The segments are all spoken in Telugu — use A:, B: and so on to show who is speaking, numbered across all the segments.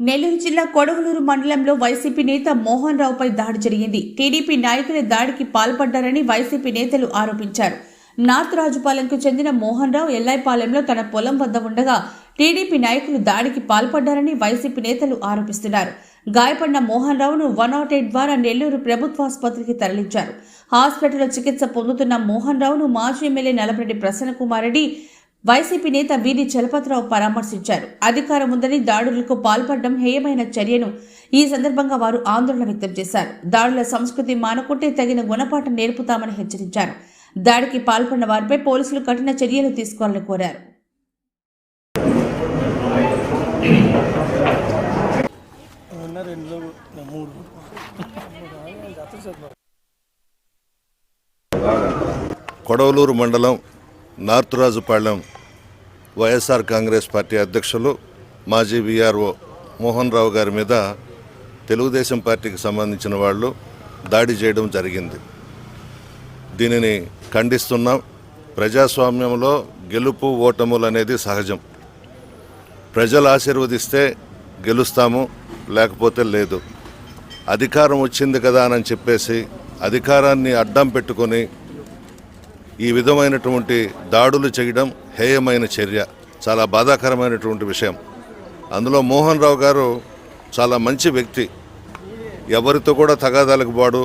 A: నెల్లూరు జిల్లా కొడవలూరు మండలంలో వైసీపీ నేత మోహన్ రావుపై దాడి జరిగింది. టీడీపీ నాయకులే దాడికి పాల్పడ్డారని వైసీపీ నేతలు ఆరోపించారు. నార్త్ రాజుపాలెంకు చెందిన మోహన్ రావు ఎల్లాయిపాలెంలో తన పొలం వద్ద ఉండగా టీడీపీ నాయకులు దాడికి పాల్పడ్డారని వైసీపీ నేతలు ఆరోపిస్తున్నారు. గాయపడిన మోహన్ రావును వన్ నాట్ ఎయిట్ ద్వారా నెల్లూరు ప్రభుత్వాసుపత్రికి తరలించారు. హాస్పిటల్లో చికిత్స పొందుతున్న మోహన్ రావును మాజీ ఎమ్మెల్యే నలపరెడ్డి ప్రసన్నకుమారెడ్డి వైసీపీ నేత వీరి చలపతిరావు పరామర్శించారు. అధికారం ఉందని దాడులకు పాల్పడడం హేయమైన చర్యను ఈ సందర్భంగా వారు ఆందోళన వ్యక్తం చేశారు. దాడుల సంస్కృతి మానుకుంటే తగిన గుణపాఠం నేర్పుతామని హెచ్చరించారు. దాడికి పాల్పడిన వారిపై పోలీసులు కఠిన చర్యలు తీసుకోవాలని కోరారు.
B: కొడవలూరు మండలం north Rajupalyam YSR Congress party అధ్యక్షులు మాజీ విఆర్ఓ మోహన్ రావు గారి మీద తెలుగుదేశం పార్టీకి సంబంధించిన వాళ్ళు దాడి చేయడం జరిగింది. దీనిని ఖండిస్తున్నాం. ప్రజాస్వామ్యంలో గెలుపు ఓటములు అనేది సహజం. ప్రజలు ఆశీర్వదిస్తే గెలుస్తాము లేకపోతే లేదు. అధికారం వచ్చింది కదా అని చెప్పేసి అధికారాన్ని అడ్డం పెట్టుకొని ఈ విధమైనటువంటి దాడులు చేయడం హేయమైన చర్య. చాలా బాధాకరమైనటువంటి విషయం. అందులో మోహన్ రావు గారు చాలా మంచి వ్యక్తి. ఎవరితో కూడా తగాదాలకు పాడు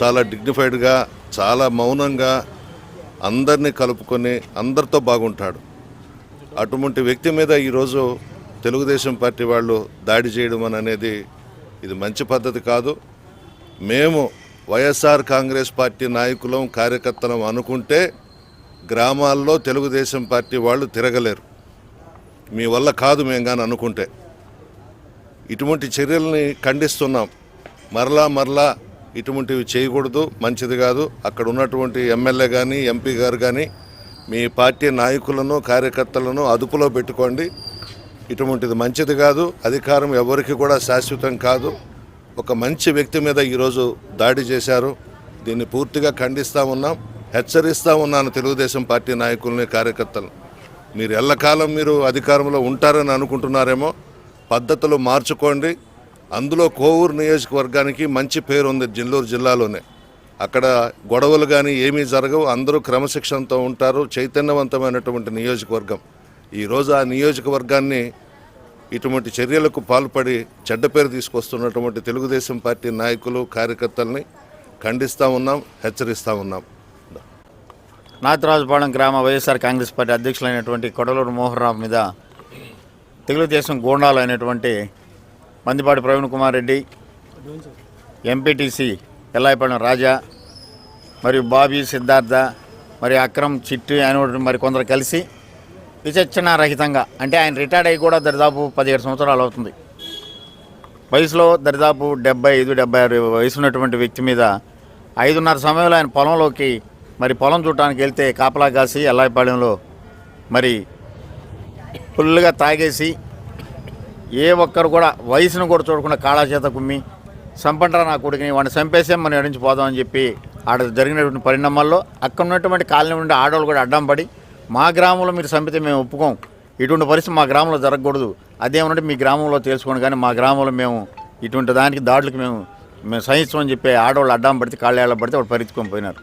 B: చాలా డిగ్నిఫైడ్గా చాలా మౌనంగా అందరినీ కలుపుకొని అందరితో బాగుంటాడు. అటువంటి వ్యక్తి మీద ఈరోజు తెలుగుదేశం పార్టీ వాళ్ళు దాడి చేయడం అని అనేది ఇది మంచి పద్ధతి కాదు. మేము వైఎస్ఆర్ కాంగ్రెస్ పార్టీ నాయకులం కార్యకర్తలం అనుకుంటే గ్రామాల్లో తెలుగుదేశం పార్టీ వాళ్ళు తిరగలేరు. మీ వల్ల కాదు మేము కానీ అనుకుంటే. ఇటువంటి చర్యల్ని ఖండిస్తున్నాం. మరలా మరలా ఇటువంటివి చేయకూడదు మంచిది కాదు. అక్కడ ఉన్నటువంటి ఎమ్మెల్యే కానీ ఎంపీ గారు కానీ మీ పార్టీ నాయకులను కార్యకర్తలను అదుపులో పెట్టుకోండి. ఇటువంటిది మంచిది కాదు. అధికారం ఎవరికి కూడా శాశ్వతం కాదు. ఒక మంచి వ్యక్తి మీద ఈరోజు దాడి చేశారు. దీన్ని పూర్తిగా ఖండిస్తూ ఉన్నాం. హెచ్చరిస్తూ ఉన్నాను తెలుగుదేశం పార్టీ నాయకుల్ని కార్యకర్తలను మీరు ఎల్లకాలం మీరు అధికారంలో ఉంటారని అనుకుంటున్నారేమో పద్ధతులు మార్చుకోండి. అందులో కోవూరు నియోజకవర్గానికి మంచి పేరు ఉంది జిల్లూరు జిల్లాలోనే. అక్కడ గొడవలు కానీ ఏమీ జరగవు అందరూ క్రమశిక్షణతో ఉంటారు చైతన్యవంతమైనటువంటి నియోజకవర్గం. ఈరోజు ఆ నియోజకవర్గాన్ని ఇటువంటి చర్యలకు పాల్పడి చెడ్డ పేరు తీసుకొస్తున్నటువంటి తెలుగుదేశం పార్టీ నాయకులు కార్యకర్తల్ని ఖండిస్తూ ఉన్నాం హెచ్చరిస్తూ ఉన్నాం.
C: నాతిరాజుపాలెం గ్రామ వైఎస్ఆర్ కాంగ్రెస్ పార్టీ అధ్యక్షులైనటువంటి కొడలూరు మోహన్రావు మీద తెలుగుదేశం గోండాలు అయినటువంటి మందిపాటి ప్రవీణ్ కుమార్ రెడ్డి ఎంపీటీసీ ఎల్లాయిపాలెం రాజా మరియు బాబీ సిద్ధార్థ మరి అక్రమ్ చిట్టి అని మరి కొందరు కలిసి విచక్షణ రహితంగా అంటే ఆయన రిటైర్డ్ అయ్యి కూడా దరిదాపు పదిహేడు సంవత్సరాలు అవుతుంది. వయసులో దరిదాపు డెబ్బై ఐదు డెబ్బై ఆరు వయసు ఉన్నటువంటి వ్యక్తి మీద ఐదున్నర సమయంలో ఆయన పొలంలోకి మరి పొలం చూడటానికి వెళ్తే కాపలా కాసి ఎల్లాయిపాళెంలో మరి ఫుల్గా తాగేసి ఏ ఒక్కరు కూడా వయసును కూడా చూడకుండా కాళాచేత కుమ్మి చంపంటారా నా కొడుకుని వాడిని చంపేసే మనం ఎడించి పోదామని చెప్పి ఆడ జరిగినటువంటి పరిణామాల్లో అక్కడ ఉన్నటువంటి కాలనీ నుండి ఆడవాళ్ళు కూడా అడ్డం పడి మా గ్రామంలో మీరు చంపితే మేము ఒప్పుకోం. ఇటువంటి పరిస్థితి మా గ్రామంలో జరగకూడదు. అదేమనంటే మీ గ్రామంలో తెలుసుకోండి కానీ మా గ్రామంలో మేము ఇటువంటి దానికి దాడులకు మేము మేము సహించమని చెప్పి ఆడవాళ్ళు అడ్డం పడితే కాళ్ళేళ్ళ పడితే వాళ్ళు పరిచుకొని పోయినారు.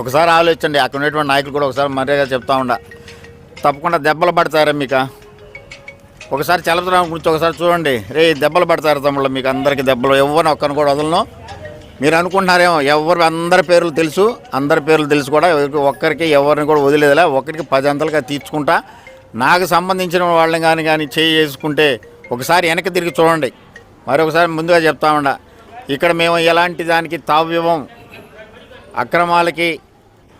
C: ఒకసారి ఆలోచించండి అక్కడ ఉన్నటువంటి నాయకులు కూడా ఒకసారి మర్యాద చెప్తా ఉండ. తప్పకుండా దెబ్బలు పడతారా మీకు? ఒకసారి చలపతిరామ గురించి ఒకసారి చూడండి. రే దెబ్బలు పడతారు తమ్ముళ్ళు మీకు అందరికీ దెబ్బలు? ఎవరిని ఒక్కరిని కూడా వదలను. మీరు అనుకుంటున్నారేమో ఎవరు అందరి పేర్లు తెలుసు అందరి పేర్లు తెలుసు కూడా ఒక్కరికి ఎవరిని కూడా వదిలేదులే ఒక్కరికి పది అంతలుగా తీర్చుకుంటా. నాకు సంబంధించిన వాళ్ళని కానీ కానీ చేయి చేసుకుంటే ఒకసారి వెనక్కి తిరిగి చూడండి. మరొకసారి ముందుగా చెప్తా ఉండ. ఇక్కడ మేము ఎలాంటి దానికి తావ్యవం అక్రమాలకి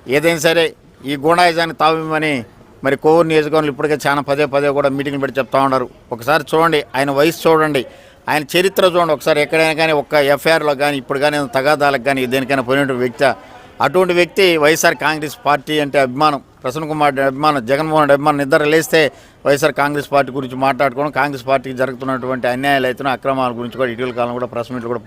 C: ఏదైనా సరే ఈ గూండాయిజానికి తావిమ్మని మరి కోవూరు నియోజకవర్గంలో ఇప్పటికే చాలా పదే పదే కూడా మీటింగ్లు పెట్టి చెప్తా ఉన్నారు. ఒకసారి చూడండి ఆయన వయసు చూడండి ఆయన చరిత్ర చూడండి. ఒకసారి ఎక్కడైనా కానీ ఒక్క ఎఫ్ఐఆర్లో కానీ ఇప్పుడు కానీ తగాదాలకు కానీ దేనికైనా పోయినటువంటి వ్యక్తి అటువంటి వ్యక్తి వైఎస్ఆర్ కాంగ్రెస్ పార్టీ అంటే అభిమానం ప్రసన్న కుమార్ అభిమానం జగన్మోహన్ రెడ్డి అభిమానం నిద్ర లేస్తే వైఎస్ఆర్ కాంగ్రెస్ పార్టీ గురించి మాట్లాడుకోవడం కాంగ్రెస్ పార్టీకి జరుగుతున్నటువంటి అన్యాయాలు అయితే అక్రమాల గురించి కూడా ఇటీవల కాలం కూడా ప్రెస్ మీట్లు కూడా